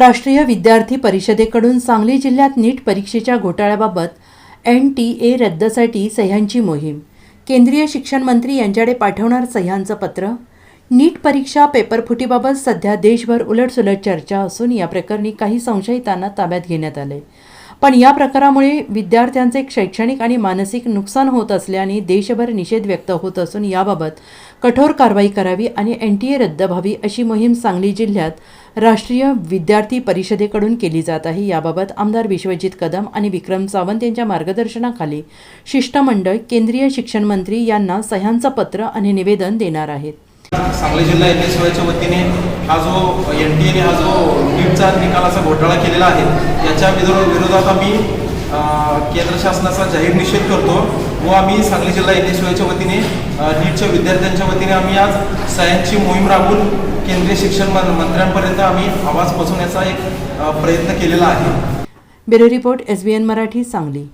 राष्ट्रीय विद्यार्थी परिषदेकडून सांगली जिल्ह्यात नीट परीक्षेच्या घोटाळ्याबाबत एन टी ए रद्दसाठी सह्यांची मोहीम. केंद्रीय शिक्षण मंत्री यांच्याकडे पाठवणार सह्यांचं पत्र? नीट परीक्षा पेपरफुटीबाबत सध्या देशभर उलटसुलट चर्चा असून या प्रकरणी काही संशयितांना ताब्यात घेण्यात आले पण या प्रकारामुळे विद्यार्थ्यांचे शैक्षणिक आणि मानसिक नुकसान होत असल्याने देशभर निषेध व्यक्त होत असून याबाबत कठोर कारवाई करावी आणि एन टी ए रद्द व्हावी अशी मोहीम सांगली जिल्ह्यात राष्ट्रीय विद्यार्थी परिषदेकडून केली जात आहे. याबाबत आमदार विश्वजित कदम आणि विक्रम सावंत यांच्या मार्गदर्शनाखाली शिष्टमंडळ केंद्रीय शिक्षण मंत्री यांना सह्यांचं पत्र आणि निवेदन देणार आहेत. सांगली जिल्हा एन एस वतीने हा जो एन टी एने हा जो नीटचा निकालाचा घोटाळा केलेला आहे. याच्या विरोधात आम्ही केंद्र शासनाचा जाहीर निषेध करतो व आम्ही सांगली जिल्हा एन एस वतीने नीटच्या विद्यार्थ्यांच्या वतीने आम्ही आज सायन्सची मोहीम राबवून केंद्रीय शिक्षण मंत्र्यांपर्यंत आम्ही आवाज पोहोचवण्याचा एक प्रयत्न केलेला आहे. Bureau report S B N Marathi Sangli.